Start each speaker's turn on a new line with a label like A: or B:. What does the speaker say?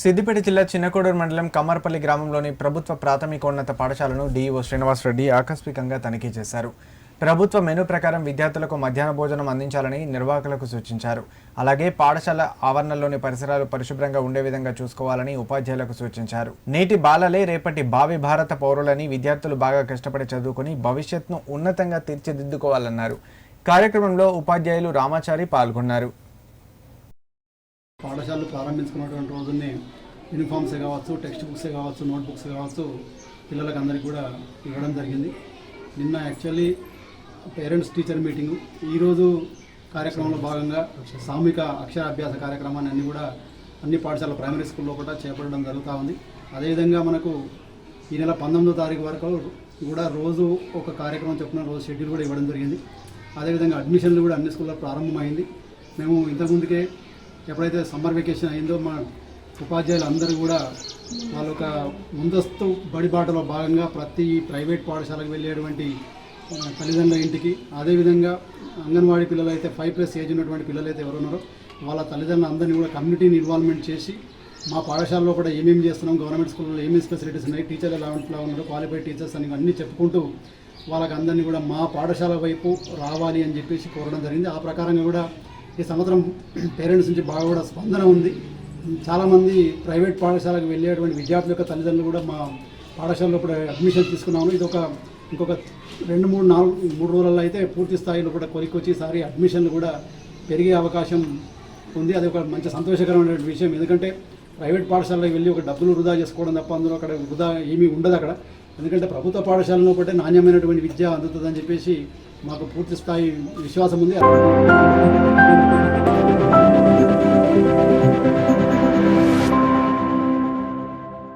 A: సిద్దిపేట జిల్లా చిన్నకోడూరు మండలం కమ్మర్పల్లి గ్రామంలోని ప్రభుత్వ ప్రాథమికోన్నత పాఠశాలను డీఈఓ శ్రీనివాసరెడ్డి ఆకస్మికంగా తనిఖీ చేశారు. ప్రభుత్వ మెనూ ప్రకారం విద్యార్థులకు మధ్యాహ్న భోజనం అందించాలని నిర్వాహకులకు సూచించారు. అలాగే పాఠశాల ఆవరణలోని పరిసరాలు పరిశుభ్రంగా ఉండే విధంగా చూసుకోవాలని ఉపాధ్యాయులకు సూచించారు. నేటి బాలలే రేపటి భావి భారత పౌరులని విద్యార్థులు బాగా కష్టపడి చదువుకుని భవిష్యత్తును ఉన్నతంగా తీర్చిదిద్దుకోవాలన్నారు. కార్యక్రమంలో ఉపాధ్యాయులు రామాచారి పాల్గొన్నారు.
B: పాఠశాలలు ప్రారంభించుకున్నటువంటి రోజునే యూనిఫామ్స్ కావచ్చు టెక్స్ట్ బుక్స్ కావచ్చు నోట్ బుక్స్ కావచ్చు పిల్లలకు అందరికీ కూడా ఇవ్వడం జరిగింది. నిన్న యాక్చువల్లీ పేరెంట్స్ టీచర్ మీటింగు ఈరోజు కార్యక్రమంలో భాగంగా సామూహిక అక్షరాభ్యాస కార్యక్రమాన్ని అన్ని కూడా అన్ని పాఠశాల ప్రైమరీ స్కూల్లో కూడా చేపట్టడం జరుగుతూ ఉంది. అదేవిధంగా మనకు ఈ నెల పంతొమ్మిదో తారీఖు వరకు కూడా రోజు ఒక కార్యక్రమం చొప్పున రోజు షెడ్యూల్ కూడా ఇవ్వడం జరిగింది. అదేవిధంగా అడ్మిషన్లు కూడా అన్ని స్కూల్లో ప్రారంభమైంది. మేము ఇంతకుముందుకే ఎప్పుడైతే సమ్మర్ వెకేషన్ అయిందో మా ఉపాధ్యాయులు అందరూ కూడా వాళ్ళ ఒక ముందస్తు బడిబాటలో భాగంగా ప్రతి ప్రైవేట్ పాఠశాలకు వెళ్ళేటువంటి తల్లిదండ్రుల ఇంటికి. అదేవిధంగా అంగన్వాడీ పిల్లలు అయితే ఫైవ్ ప్లస్ ఏజ్ ఉన్నటువంటి పిల్లలు అయితే ఎవరు ఉన్నారో వాళ్ళ తల్లిదండ్రులు అందరినీ కూడా కమ్యూనిటీని ఇన్వాల్వ్మెంట్ చేసి మా పాఠశాలలో కూడా ఏమేమి చేస్తున్నాం గవర్నమెంట్ స్కూల్లో ఏమేమి ఫెసిలిటీస్ ఉన్నాయి టీచర్లు ఎలా ఉంటున్నా ఉన్నారు క్వాలిఫైడ్ టీచర్స్ అని అన్నీ చెప్పుకుంటూ వాళ్ళకి అందరినీ కూడా మా పాఠశాల వైపు రావాలి అని చెప్పేసి కోరడం జరిగింది. ఆ ప్రకారంగా కూడా ఈ సంవత్సరం పేరెంట్స్ నుంచి బాగా కూడా స్పందన ఉంది. చాలామంది ప్రైవేట్ పాఠశాలకు వెళ్ళేటువంటి విద్యార్థుల యొక్క తల్లిదండ్రులు కూడా మా పాఠశాలలో కూడా అడ్మిషన్ తీసుకున్నాము ఇది ఒక ఇంకొక రెండు మూడు నాలుగు మూడు రోజులలో అయితే పూర్తి స్థాయిలో కూడా కొలిక్కొచ్చి అడ్మిషన్లు కూడా పెరిగే అవకాశం ఉంది. అది ఒక మంచి సంతోషకరమైన విషయం. ఎందుకంటే ప్రైవేట్ పాఠశాలకు వెళ్ళి ఒక డబ్బులు వృధా చేసుకోవడం తప్ప అందులో అక్కడ వృధా ఏమీ ఉండదు అక్కడ. ఎందుకంటే ప్రభుత్వ పాఠశాలను ఒకటే నాణ్యమైనటువంటి విద్య అందుతుందని చెప్పేసి మాకు పూర్తి స్థాయి విశ్వాసం ఉంది.